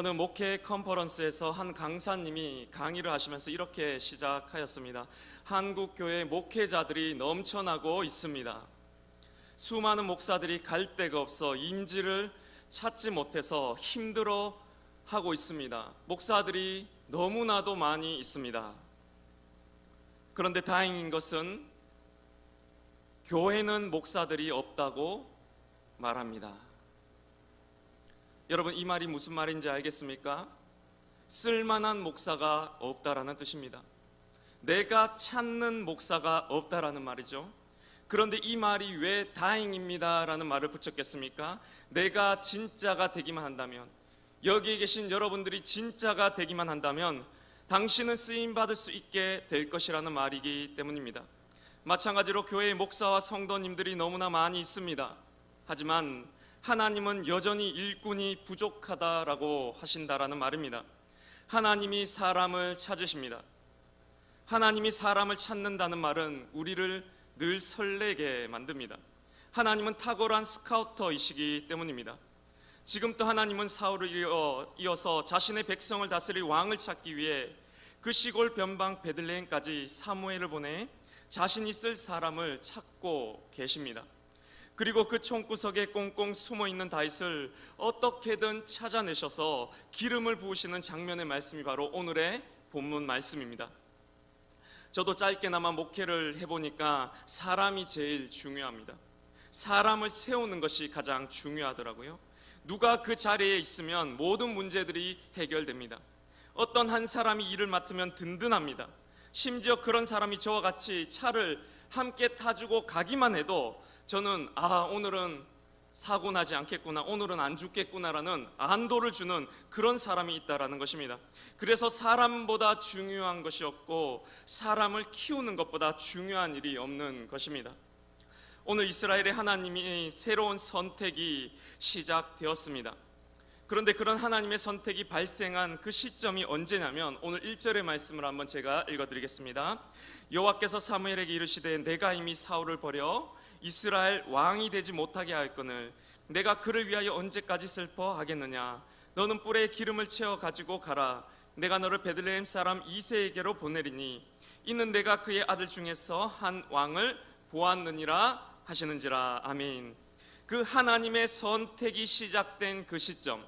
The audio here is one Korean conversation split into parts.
어느 목회 컨퍼런스에서 한 강사님이 강의를 하시면서 이렇게 시작하였습니다. 한국 교회 목회자들이 넘쳐나고 있습니다. 수많은 목사들이 갈 데가 없어 임지를 찾지 못해서 힘들어 하고 있습니다. 목사들이 너무나도 많이 있습니다. 그런데 다행인 것은 교회는 목사들이 없다고 말합니다. 여러분 이 말이 무슨 말인지 알겠습니까? 쓸만한 목사가 없다라는 뜻입니다. 내가 찾는 목사가 없다라는 말이죠. 그런데 이 말이 왜 다행입니다라는 말을 붙였겠습니까? 내가 진짜가 되기만 한다면 여기에 계신 여러분들이 진짜가 되기만 한다면 당신은 쓰임 받을 수 있게 될 것이라는 말이기 때문입니다. 마찬가지로 교회의 목사와 성도님들이 너무나 많이 있습니다. 하지만 하나님은 여전히 일꾼이 부족하다라고 하신다라는 말입니다. 하나님이 사람을 찾으십니다. 하나님이 사람을 찾는다는 말은 우리를 늘 설레게 만듭니다. 하나님은 탁월한 스카우터이시기 때문입니다. 지금 또 하나님은 사울을 이어- 이어서 자신의 백성을 다스릴 왕을 찾기 위해 그 시골 변방 베들레헴까지 사무엘을 보내 자신이 쓸 사람을 찾고 계십니다. 그리고 그 총구석에 꽁꽁 숨어 있는 다윗을 어떻게든 찾아내셔서 기름을 부으시는 장면의 말씀이 바로 오늘의 본문 말씀입니다. 저도 짧게나마 목회를 해보니까 사람이 제일 중요합니다. 사람을 세우는 것이 가장 중요하더라고요. 누가 그 자리에 있으면 모든 문제들이 해결됩니다. 어떤 한 사람이 일을 맡으면 든든합니다. 심지어 그런 사람이 저와 같이 차를 함께 타주고 가기만 해도 저는 아 오늘은 사고 나지 않겠구나 오늘은 안 죽겠구나라는 안도를 주는 그런 사람이 있다라는 것입니다. 그래서 사람보다 중요한 것이 없고 사람을 키우는 것보다 중요한 일이 없는 것입니다. 오늘 이스라엘의 하나님이 새로운 선택이 시작되었습니다. 그런데 그런 하나님의 선택이 발생한 그 시점이 언제냐면 오늘 1절의 말씀을 한번 제가 읽어 드리겠습니다. 여호와께서 사무엘에게 이르시되 내가 이미 사울을 버려 이스라엘 왕이 되지 못하게 할 거늘 내가 그를 위하여 언제까지 슬퍼하겠느냐? 너는 뿔에 기름을 채워 가지고 가라. 내가 너를 베들레헴 사람 이세에게로 보내리니 이는 내가 그의 아들 중에서 한 왕을 보았느니라 하시는지라. 아멘. 그 하나님의 선택이 시작된 그 시점.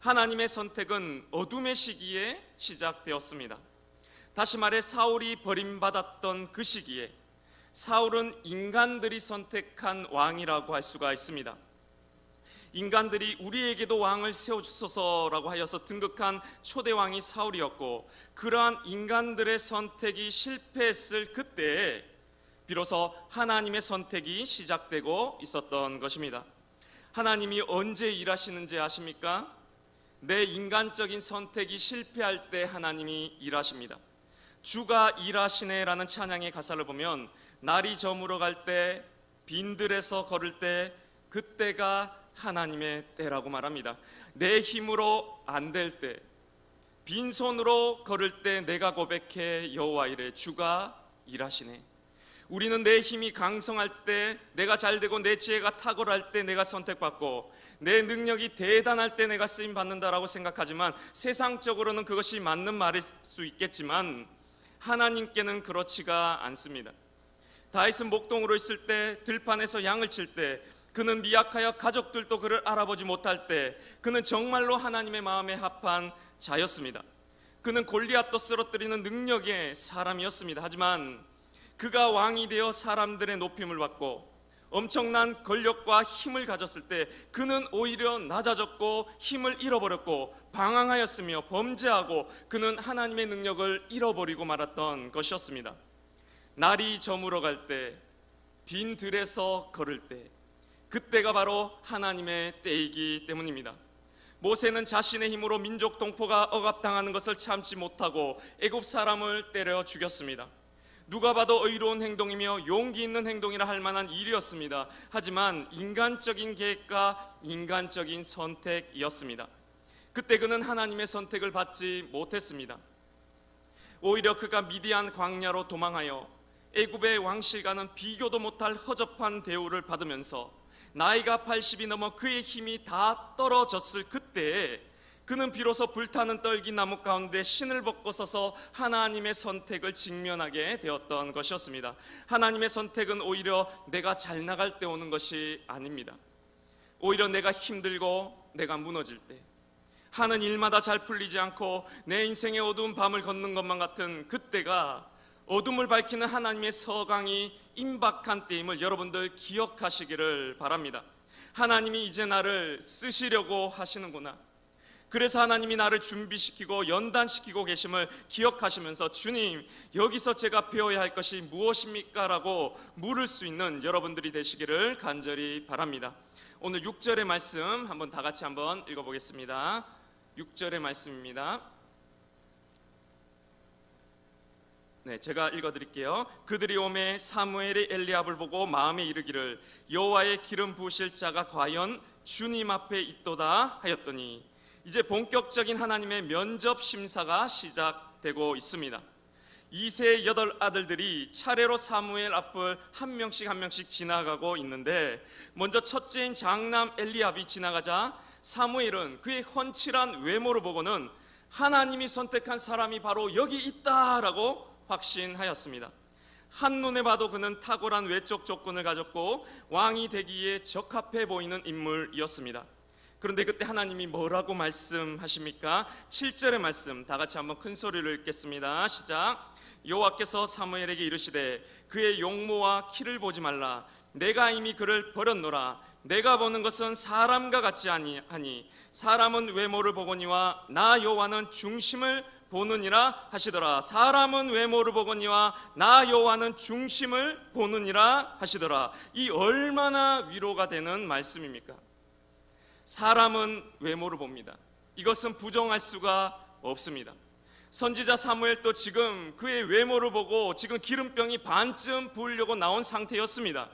하나님의 선택은 어둠의 시기에 시작되었습니다. 다시 말해 사울이 버림받았던 그 시기에 사울은 인간들이 선택한 왕이라고 할 수가 있습니다. 인간들이 우리에게도 왕을 세워 주소서라고 하여서 등극한 초대 왕이 사울이었고 그러한 인간들의 선택이 실패했을 그때에 비로소 하나님의 선택이 시작되고 있었던 것입니다. 하나님이 언제 일하시는지 아십니까? 내 인간적인 선택이 실패할 때 하나님이 일하십니다. 주가 일하시네라는 찬양의 가사를 보면 날이 저물어 갈 때 빈들에서 걸을 때 그때가 하나님의 때라고 말합니다. 내 힘으로 안 될 때 빈손으로 걸을 때 내가 고백해 여호와 이래 주가 일하시네. 우리는 내 힘이 강성할 때 내가 잘 되고 내 지혜가 탁월할 때 내가 선택받고 내 능력이 대단할 때 내가 쓰임 받는다라고 생각하지만 세상적으로는 그것이 맞는 말일 수 있겠지만 하나님께는 그렇지가 않습니다. 다윗은 목동으로 있을 때 들판에서 양을 칠 때 그는 미약하여 가족들도 그를 알아보지 못할 때 그는 정말로 하나님의 마음에 합한 자였습니다. 그는 골리앗도 쓰러뜨리는 능력의 사람이었습니다. 하지만 그가 왕이 되어 사람들의 높임을 받고 엄청난 권력과 힘을 가졌을 때 그는 오히려 낮아졌고 힘을 잃어버렸고 방황하였으며 범죄하고 그는 하나님의 능력을 잃어버리고 말았던 것이었습니다. 날이 저물어 갈 때 빈 들에서 걸을 때 그때가 바로 하나님의 때이기 때문입니다. 모세는 자신의 힘으로 민족 동포가 억압당하는 것을 참지 못하고 애굽 사람을 때려 죽였습니다. 누가 봐도 의로운 행동이며 용기 있는 행동이라 할 만한 일이었습니다. 하지만 인간적인 계획과 인간적인 선택이었습니다. 그때 그는 하나님의 선택을 받지 못했습니다. 오히려 그가 미디안 광야로 도망하여 애굽의 왕실과는 비교도 못할 허접한 대우를 받으면서 나이가 80이 넘어 그의 힘이 다 떨어졌을 그때에 그는 비로소 불타는 떨기 나무 가운데 신을 벗고 서서 하나님의 선택을 직면하게 되었던 것이었습니다. 하나님의 선택은 오히려 내가 잘 나갈 때 오는 것이 아닙니다. 오히려 내가 힘들고 내가 무너질 때 하는 일마다 잘 풀리지 않고 내 인생의 어두운 밤을 걷는 것만 같은 그때가 어둠을 밝히는 하나님의 서강이 임박한 때임을 여러분들 기억하시기를 바랍니다. 하나님이 이제 나를 쓰시려고 하시는구나. 그래서 하나님이 나를 준비시키고 연단시키고 계심을 기억하시면서 주님 여기서 제가 배워야 할 것이 무엇입니까? 라고 물을 수 있는 여러분들이 되시기를 간절히 바랍니다. 오늘 6절의 말씀 한번 다 같이 한번 읽어보겠습니다. 6절의 말씀입니다. 네, 제가 읽어드릴게요. 그들이 오매 사무엘의 엘리압을 보고 마음에 이르기를 여호와의 기름 부으실 자가 과연 주님 앞에 있도다 하였더니 이제 본격적인 하나님의 면접 심사가 시작되고 있습니다. 이세 여덟 아들들이 차례로 사무엘 앞을 한 명씩 한 명씩 지나가고 있는데 먼저 첫째인 장남 엘리압이 지나가자 사무엘은 그의 훤칠한 외모를 보고는 하나님이 선택한 사람이 바로 여기 있다라고 확신하였습니다. 한눈에 봐도 그는 탁월한 외적 조건을 가졌고 왕이 되기에 적합해 보이는 인물이었습니다. 그런데 그때 하나님이 뭐라고 말씀하십니까? 7절의 말씀 다 같이 한번 큰 소리로 읽겠습니다. 시작. 여호와께서 사무엘에게 이르시되 그의 용모와 키를 보지 말라. 내가 이미 그를 버렸노라. 내가 보는 것은 사람과 같지 아니하니 사람은 외모를 보거니와 나 여호와는 중심을 보느니라 하시더라. 사람은 외모를 보거니와 나 여호와는 중심을 보느니라 하시더라. 이 얼마나 위로가 되는 말씀입니까? 사람은 외모를 봅니다. 이것은 부정할 수가 없습니다. 선지자 사무엘도 지금 그의 외모를 보고 지금 기름병이 반쯤 부으려고 나온 상태였습니다.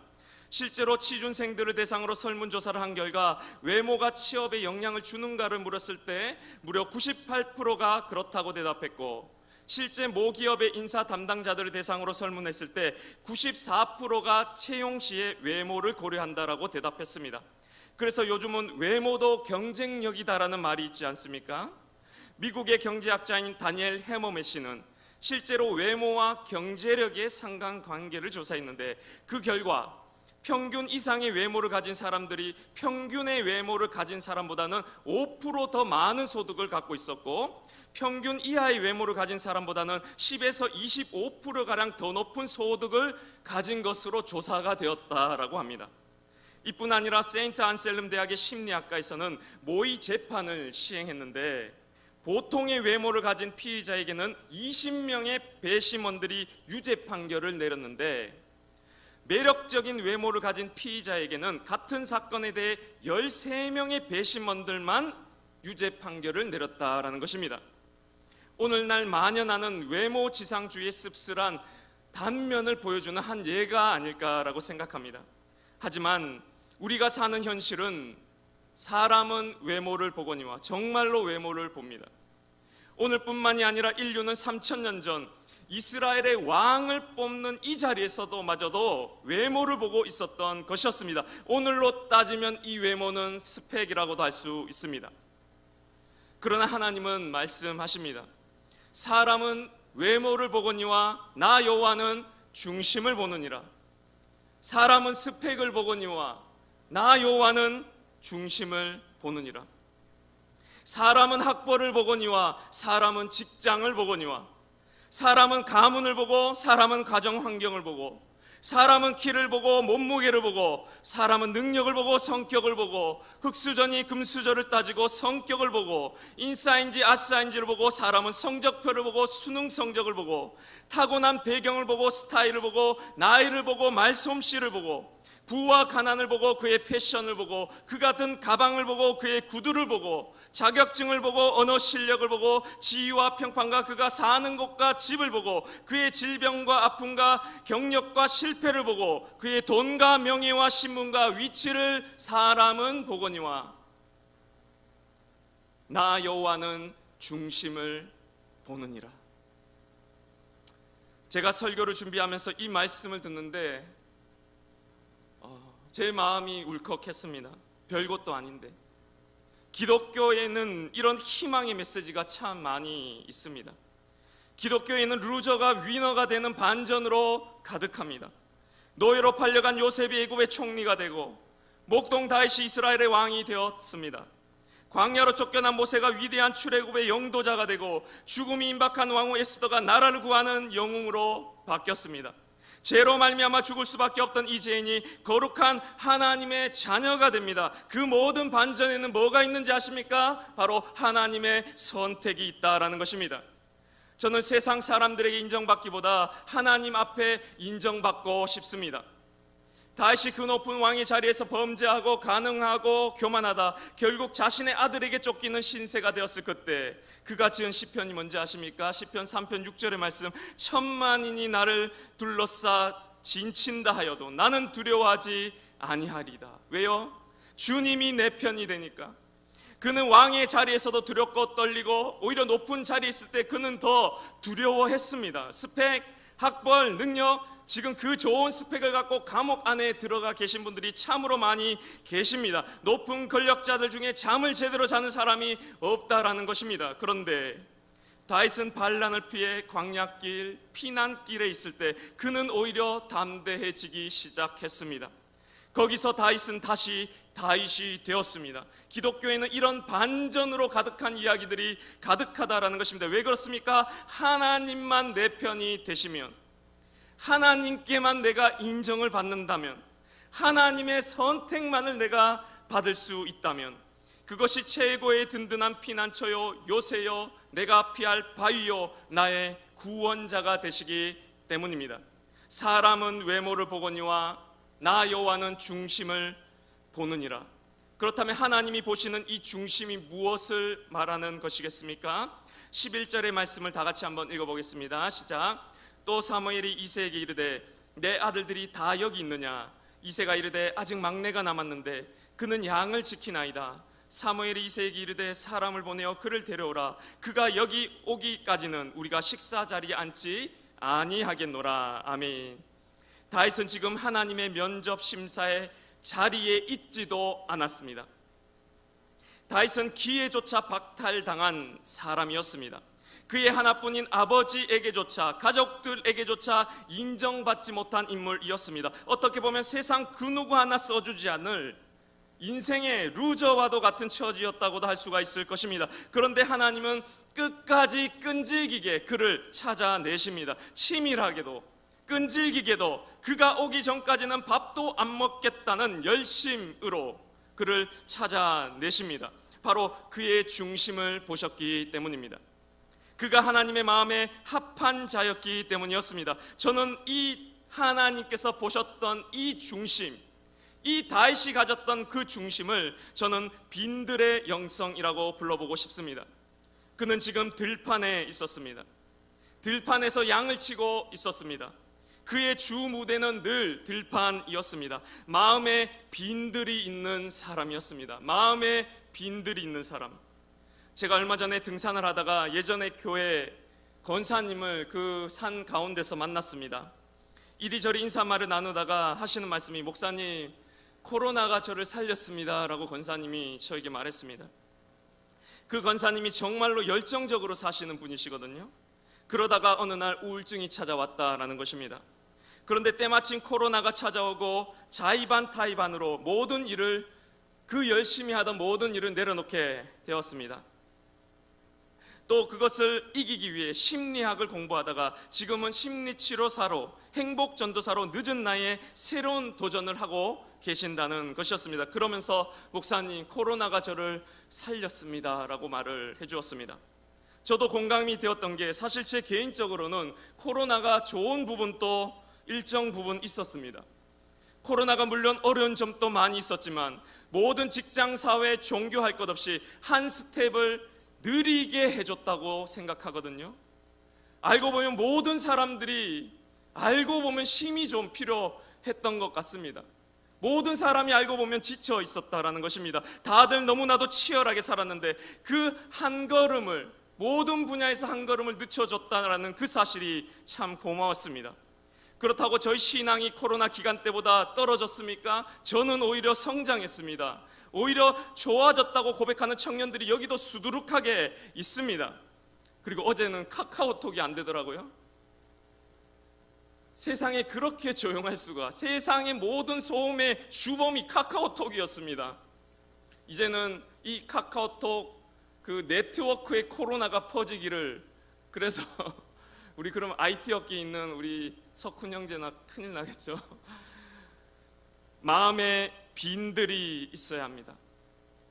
실제로 취준생들을 대상으로 설문조사를 한 결과 외모가 취업에 영향을 주는가를 물었을 때 무려 98%가 그렇다고 대답했고 실제 모 기업의 인사 담당자들을 대상으로 설문했을 때 94%가 채용 시에 외모를 고려한다라고 대답했습니다. 그래서 요즘은 외모도 경쟁력이다라는 말이 있지 않습니까? 미국의 경제학자인 다니엘 해머메 씨는 실제로 외모와 경제력의 상관 관계를 조사했는데 그 결과 평균 이상의 외모를 가진 사람들이 평균의 외모를 가진 사람보다는 5%더 많은 소득을 갖고 있었고 평균 이하의 외모를 가진 사람보다는 10에서 25%가량 더 높은 소득을 가진 것으로 조사가 되었다라고 합니다. 이뿐 아니라 세인트 안셀름 대학의 심리학과에서는 모의 재판을 시행했는데 보통의 외모를 가진 피의자에게는 20명의 배심원들이 유죄 판결을 내렸는데 매력적인 외모를 가진 피의자에게는 같은 사건에 대해 13명의 배심원들만 유죄 판결을 내렸다라는 것입니다. 오늘날 만연하는 외모 지상주의의 씁쓸한 단면을 보여주는 한 예가 아닐까라고 생각합니다. 하지만 우리가 사는 현실은 사람은 외모를 보거니와 정말로 외모를 봅니다. 오늘뿐만이 아니라 인류는 3천년 전 이스라엘의 왕을 뽑는 이 자리에서도 마저도 외모를 보고 있었던 것이었습니다. 오늘로 따지면 이 외모는 스펙이라고도 할 수 있습니다. 그러나 하나님은 말씀하십니다. 사람은 외모를 보거니와 나 여호와는 중심을 보느니라. 사람은 스펙을 보거니와 나 여호와는 중심을 보느니라. 사람은 학벌을 보거니와 사람은 직장을 보거니와 사람은 가문을 보고 사람은 가정 환경을 보고 사람은 키를 보고 몸무게를 보고 사람은 능력을 보고 성격을 보고 흑수저니 금수저를 따지고 성격을 보고 인싸인지 아싸인지를 보고 사람은 성적표를 보고 수능 성적을 보고 타고난 배경을 보고 스타일을 보고 나이를 보고 말솜씨를 보고 부와 가난을 보고 그의 패션을 보고 그가 든 가방을 보고 그의 구두를 보고 자격증을 보고 언어 실력을 보고 지위와 평판과 그가 사는 곳과 집을 보고 그의 질병과 아픔과 경력과 실패를 보고 그의 돈과 명예와 신분과 위치를 사람은 보거니와 나 여호와는 중심을 보느니라. 제가 설교를 준비하면서 이 말씀을 듣는데 제 마음이 울컥했습니다. 별것도 아닌데 기독교에는 이런 희망의 메시지가 참 많이 있습니다. 기독교에는 루저가 위너가 되는 반전으로 가득합니다. 노예로 팔려간 요셉이 애굽의 총리가 되고 목동 다윗이 이스라엘의 왕이 되었습니다. 광야로 쫓겨난 모세가 위대한 출애굽의 영도자가 되고 죽음이 임박한 왕후 에스더가 나라를 구하는 영웅으로 바뀌었습니다. 죄로 말미암아 죽을 수밖에 없던 이재인이 거룩한 하나님의 자녀가 됩니다. 그 모든 반전에는 뭐가 있는지 아십니까? 바로 하나님의 선택이 있다라는 것입니다. 저는 세상 사람들에게 인정받기보다 하나님 앞에 인정받고 싶습니다. 다시 그 높은 왕의 자리에서 범죄하고 가능하고 교만하다 결국 자신의 아들에게 쫓기는 신세가 되었을 그때 그가 지은 시편이 뭔지 아십니까? 시편 3편 6절의 말씀 천만인이 나를 둘러싸 진친다 하여도 나는 두려워하지 아니하리다. 왜요? 주님이 내 편이 되니까. 그는 왕의 자리에서도 두렵고 떨리고 오히려 높은 자리에 있을 때 그는 더 두려워했습니다. 스펙, 학벌, 능력 지금 그 좋은 스펙을 갖고 감옥 안에 들어가 계신 분들이 참으로 많이 계십니다. 높은 권력자들 중에 잠을 제대로 자는 사람이 없다라는 것입니다. 그런데 다윗은 반란을 피해 광야길 피난길에 있을 때 그는 오히려 담대해지기 시작했습니다. 거기서 다윗은 다시 다윗이 되었습니다. 기독교에는 이런 반전으로 가득한 이야기들이 가득하다라는 것입니다. 왜 그렇습니까? 하나님만 내 편이 되시면 하나님께만 내가 인정을 받는다면 하나님의 선택만을 내가 받을 수 있다면 그것이 최고의 든든한 피난처요 요새요 내가 피할 바위요 나의 구원자가 되시기 때문입니다. 사람은 외모를 보거니와 나 여호와는 중심을 보느니라. 그렇다면 하나님이 보시는 이 중심이 무엇을 말하는 것이겠습니까? 11절의 말씀을 다 같이 한번 읽어보겠습니다. 시작. 또 사무엘이 이세에게 이르되 내 아들들이 다 여기 있느냐? 이세가 이르되 아직 막내가 남았는데 그는 양을 지키나이다. 사무엘이 이세에게 이르되 사람을 보내어 그를 데려오라. 그가 여기 오기까지는 우리가 식사 자리에 앉지 아니하겠노라. 아멘. 다윗은 지금 하나님의 면접 심사에 자리에 있지도 않았습니다. 다윗은 기회조차 박탈당한 사람이었습니다. 그의 하나뿐인 아버지에게조차 가족들에게조차 인정받지 못한 인물이었습니다. 어떻게 보면 세상 그 누구 하나 써주지 않을 인생의 루저와도 같은 처지였다고도 할 수가 있을 것입니다. 그런데 하나님은 끝까지 끈질기게 그를 찾아내십니다. 치밀하게도 끈질기게도 그가 오기 전까지는 밥도 안 먹겠다는 열심으로 그를 찾아내십니다. 바로 그의 중심을 보셨기 때문입니다. 그가 하나님의 마음에 합한 자였기 때문이었습니다. 저는 이 하나님께서 보셨던 이 중심, 이 다윗이 가졌던 그 중심을 저는 빈들의 영성이라고 불러보고 싶습니다. 그는 지금 들판에 있었습니다. 들판에서 양을 치고 있었습니다. 그의 주 무대는 늘 들판이었습니다. 마음에 빈들이 있는 사람이었습니다. 마음에 빈들이 있는 사람. 제가 얼마 전에 등산을 하다가 예전에 교회 권사님을 그 산 가운데서 만났습니다. 이리저리 인사말을 나누다가 하시는 말씀이 목사님 코로나가 저를 살렸습니다라고 권사님이 저에게 말했습니다. 그 권사님이 정말로 열정적으로 사시는 분이시거든요. 그러다가 어느 날 우울증이 찾아왔다라는 것입니다. 그런데 때마침 코로나가 찾아오고 자의반 타의반으로 모든 일을 그 열심히 하던 모든 일을 내려놓게 되었습니다. 또 그것을 이기기 위해 심리학을 공부하다가 지금은 심리치료사로 행복 전도사로 늦은 나이에 새로운 도전을 하고 계신다는 것이었습니다. 그러면서 목사님 코로나가 저를 살렸습니다라고 말을 해주었습니다. 저도 공감이 되었던 게 사실 제 개인적으로는 코로나가 좋은 부분도 일정 부분 있었습니다. 코로나가 물론 어려운 점도 많이 있었지만 모든 직장, 사회, 종교 할 것 없이 한 스텝을 느리게 해줬다고 생각하거든요. 알고 보면 모든 사람들이 알고 보면 힘이 좀 필요했던 것 같습니다. 모든 사람이 알고 보면 지쳐 있었다라는 것입니다. 다들 너무나도 치열하게 살았는데 그 한 걸음을 모든 분야에서 한 걸음을 늦춰줬다라는 그 사실이 참 고마웠습니다. 그렇다고 저희 신앙이 코로나 기간 때보다 떨어졌습니까? 저는 오히려 성장했습니다. 오히려 좋아졌다고 고백하는 청년들이 여기도 수두룩하게 있습니다. 그리고 어제는 카카오톡이 안 되더라고요. 세상에 그렇게 조용할 수가 세상의 모든 소음의 주범이 카카오톡이었습니다. 이제는 이 카카오톡 그 네트워크의 코로나가 퍼지기를 그래서 우리 그럼 IT 업계에 있는 우리 석훈 형제나 큰일 나겠죠. 마음에 빈들이 있어야 합니다.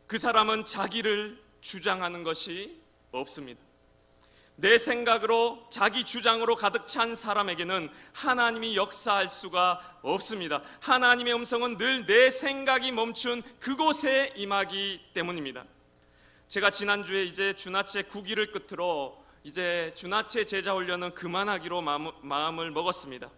그 사람은 자기를 주장하는 것이 없습니다. 내 생각으로 자기 주장으로 가득 찬 사람에게는 하나님이 역사할 수가 없습니다. 하나님의 음성은 늘 내 생각이 멈춘 그곳에 임하기 때문입니다. 제가 지난주에 이제 주나체 9기를 끝으로 이제 주나체 제자 훈련은 그만하기로 마음, 마음을 먹었습니다.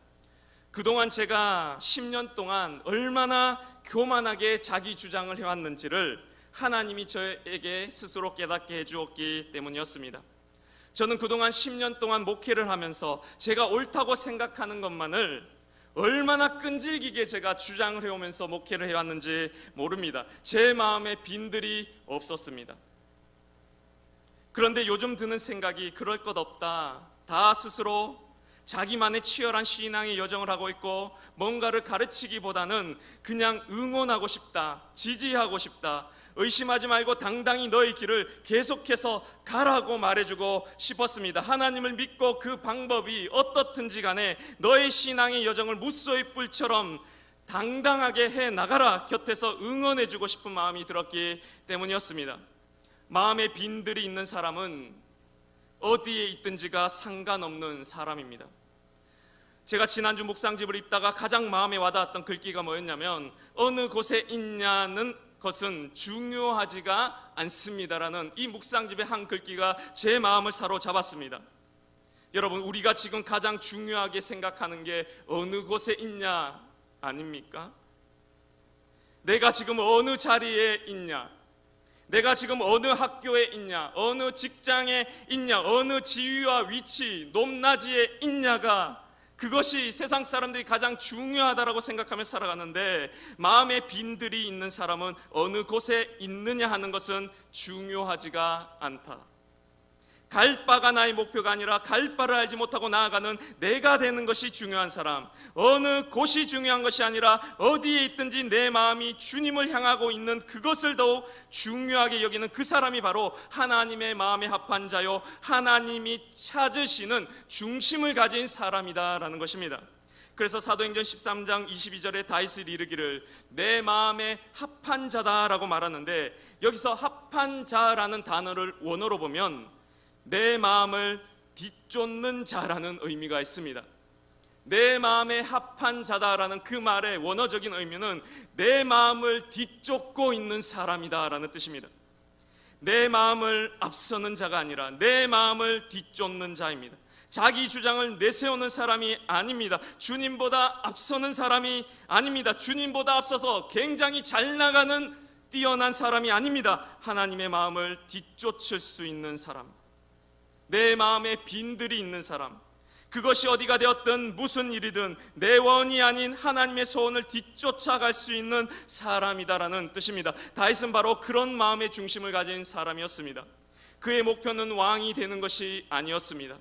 그동안 제가 10년 동안 얼마나 교만하게 자기 주장을 해왔는지를 하나님이 저에게 스스로 깨닫게 해주었기 때문이었습니다. 저는 그동안 10년 동안 목회를 하면서 제가 옳다고 생각하는 것만을 얼마나 끈질기게 제가 주장을 해오면서 목회를 해왔는지 모릅니다. 제 마음에 빈들이 없었습니다. 그런데 요즘 드는 생각이 그럴 것 없다. 다 스스로 자기만의 치열한 신앙의 여정을 하고 있고 뭔가를 가르치기보다는 그냥 응원하고 싶다. 지지하고 싶다. 의심하지 말고 당당히 너의 길을 계속해서 가라고 말해주고 싶었습니다. 하나님을 믿고 그 방법이 어떻든지 간에 너의 신앙의 여정을 무소의 뿔처럼 당당하게 해 나가라 곁에서 응원해주고 싶은 마음이 들었기 때문이었습니다. 마음에 빈들이 있는 사람은 어디에 있든지가 상관없는 사람입니다. 제가 지난주 묵상집을 읽다가 가장 마음에 와닿았던 글귀가 뭐였냐면 어느 곳에 있냐는 것은 중요하지가 않습니다라는 이 묵상집의 한 글귀가 제 마음을 사로잡았습니다. 여러분 우리가 지금 가장 중요하게 생각하는 게 어느 곳에 있냐 아닙니까? 내가 지금 어느 자리에 있냐? 내가 지금 어느 학교에 있냐? 어느 직장에 있냐? 어느 지위와 위치, 높낮이에 있냐가 그것이 세상 사람들이 가장 중요하다라고 생각하며 살아가는데 마음에 빈들이 있는 사람은 어느 곳에 있느냐 하는 것은 중요하지가 않다. 갈 바가 나의 목표가 아니라 갈 바를 알지 못하고 나아가는 내가 되는 것이 중요한 사람. 어느 곳이 중요한 것이 아니라 어디에 있든지 내 마음이 주님을 향하고 있는 그것을 더욱 중요하게 여기는 그 사람이 바로 하나님의 마음에 합한 자요. 하나님이 찾으시는 중심을 가진 사람이다라는 것입니다. 그래서 사도행전 13장 22절에 다윗이 이르기를 내 마음에 합한 자다라고 말하는데 여기서 합한 자라는 단어를 원어로 보면 내 마음을 뒤쫓는 자라는 의미가 있습니다. 내 마음에 합한 자다라는 그 말의 원어적인 의미는 내 마음을 뒤쫓고 있는 사람이다라는 뜻입니다. 내 마음을 앞서는 자가 아니라 내 마음을 뒤쫓는 자입니다. 자기 주장을 내세우는 사람이 아닙니다. 주님보다 앞서는 사람이 아닙니다. 주님보다 앞서서 굉장히 잘 나가는 뛰어난 사람이 아닙니다. 하나님의 마음을 뒤쫓을 수 있는 사람. 내 마음에 빈들이 있는 사람 그것이 어디가 되었든 무슨 일이든 내 원이 아닌 하나님의 소원을 뒤쫓아갈 수 있는 사람이다라는 뜻입니다. 다윗은 바로 그런 마음의 중심을 가진 사람이었습니다. 그의 목표는 왕이 되는 것이 아니었습니다.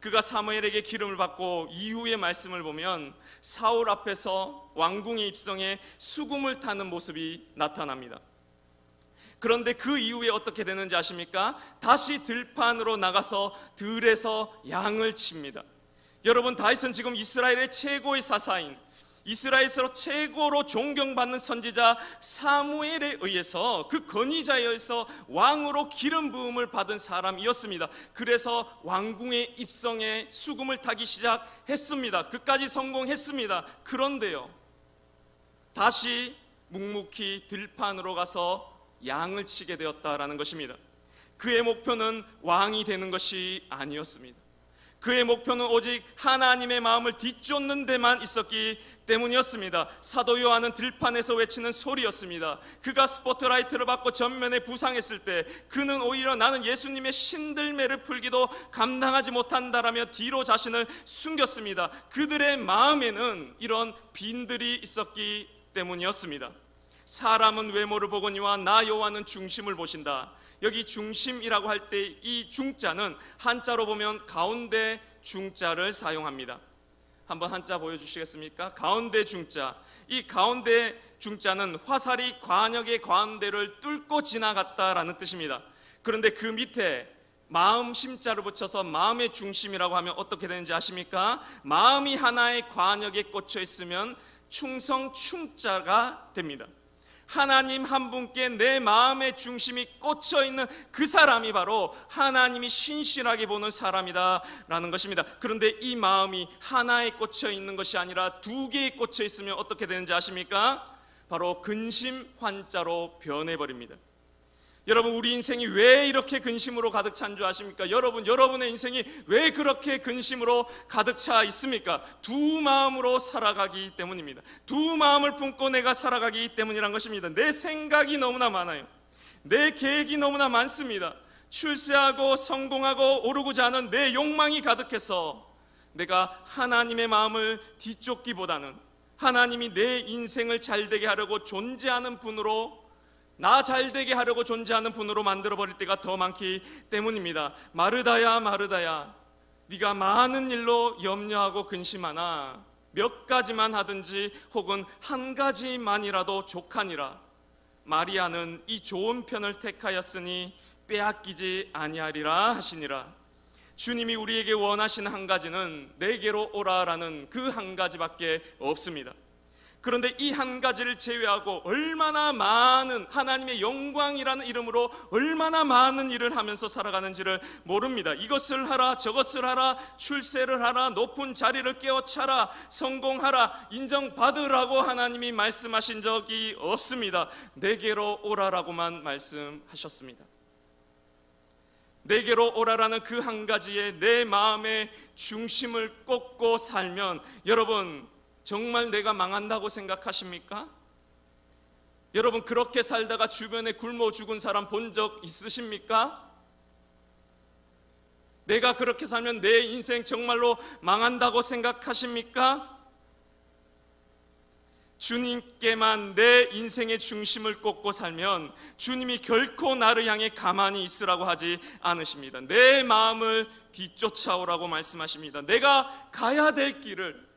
그가 사무엘에게 기름을 받고 이후의 말씀을 보면 사울 앞에서 왕궁에 입성해 수금을 타는 모습이 나타납니다. 그런데 그 이후에 어떻게 되는지 아십니까? 다시 들판으로 나가서 들에서 양을 칩니다. 여러분 다윗은 지금 이스라엘의 최고의 사사인 이스라엘에서 최고로 존경받는 선지자 사무엘에 의해서 그 의해서 왕으로 기름 부음을 받은 사람이었습니다. 그래서 왕궁에 입성해 수금을 타기 시작했습니다. 그까지 성공했습니다. 그런데요. 다시 묵묵히 들판으로 가서 양을 치게 되었다라는 것입니다. 그의 목표는 왕이 되는 것이 아니었습니다. 그의 목표는 오직 하나님의 마음을 뒤쫓는 데만 있었기 때문이었습니다. 사도 요한은 들판에서 외치는 소리였습니다. 그가 스포트라이트를 받고 전면에 부상했을 때 그는 오히려 나는 예수님의 신들매를 풀기도 감당하지 못한다라며 뒤로 자신을 숨겼습니다. 그들의 마음에는 이런 빈들이 있었기 때문이었습니다. 사람은 외모를 보거니와 나 여호와는 중심을 보신다. 여기 중심이라고 할 때 이 중자는 한자로 보면 가운데 중자를 사용합니다. 한번 한자 보여주시겠습니까? 가운데 중자. 이 가운데 중자는 화살이 관역의 가운데를 뚫고 지나갔다라는 뜻입니다. 그런데 그 밑에 마음 심자를 붙여서 마음의 중심이라고 하면 어떻게 되는지 아십니까? 마음이 하나의 관역에 꽂혀 있으면 충성 충자가 됩니다. 하나님 한 분께 내 마음의 중심이 꽂혀 있는 그 사람이 바로 하나님이 신실하게 보는 사람이다라는 것입니다. 그런데 이 마음이 하나에 꽂혀 있는 것이 아니라 두 개에 꽂혀 있으면 어떻게 되는지 아십니까? 바로 근심 환자로 변해 버립니다. 여러분 우리 인생이 왜 이렇게 근심으로 가득 찬 줄 아십니까? 여러분 여러분의 인생이 왜 그렇게 근심으로 가득 차 있습니까? 두 마음으로 살아가기 때문입니다. 두 마음을 품고 내가 살아가기 때문이란 것입니다. 내 생각이 너무나 많아요. 내 계획이 너무나 많습니다. 출세하고 성공하고 오르고자 하는 내 욕망이 가득해서 내가 하나님의 마음을 뒤쫓기보다는 하나님이 내 인생을 잘 되게 하려고 존재하는 분으로 나 잘되게 하려고 존재하는 분으로 만들어 버릴 때가 더 많기 때문입니다. 마르다야 마르다야 네가 많은 일로 염려하고 근심하나 몇 가지만 하든지 혹은 한 가지만이라도 족하니라 마리아는 이 좋은 편을 택하였으니 빼앗기지 아니하리라 하시니라 주님이 우리에게 원하시는 한 가지는 내게로 오라라는 그 한 가지밖에 없습니다. 그런데 이 한 가지를 제외하고 얼마나 많은 하나님의 영광이라는 이름으로 얼마나 많은 일을 하면서 살아가는지를 모릅니다. 이것을 하라, 저것을 하라, 출세를 하라, 높은 자리를 깨워차라, 성공하라, 인정받으라고 하나님이 말씀하신 적이 없습니다. 내게로 오라라고만 말씀하셨습니다. 내게로 오라라는 그 한 가지에 내 마음의 중심을 꽂고 살면 여러분 정말 내가 망한다고 생각하십니까? 여러분 그렇게 살다가 주변에 굶어 죽은 사람 본 적 있으십니까? 내가 그렇게 살면 내 인생 정말로 망한다고 생각하십니까? 주님께만 내 인생의 중심을 꽂고 살면 주님이 결코 나를 향해 가만히 있으라고 하지 않으십니다. 내 마음을 뒤쫓아오라고 말씀하십니다. 내가 가야 될 길을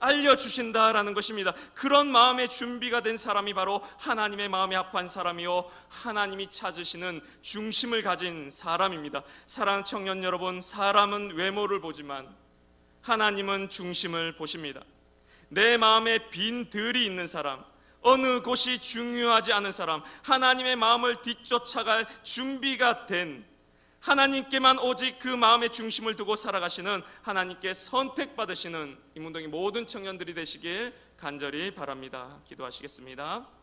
알려주신다라는 것입니다. 그런 마음의 준비가 된 사람이 바로 하나님의 마음에 합한 사람이요. 하나님이 찾으시는 중심을 가진 사람입니다. 사랑하는 청년 여러분, 사람은 외모를 보지만 하나님은 중심을 보십니다. 내 마음에 빈 들이 있는 사람, 어느 곳이 중요하지 않은 사람, 하나님의 마음을 뒤쫓아갈 준비가 된 하나님께만 오직 그 마음의 중심을 두고 살아가시는 하나님께 선택받으시는 이문동의 모든 청년들이 되시길 간절히 바랍니다. 기도하시겠습니다.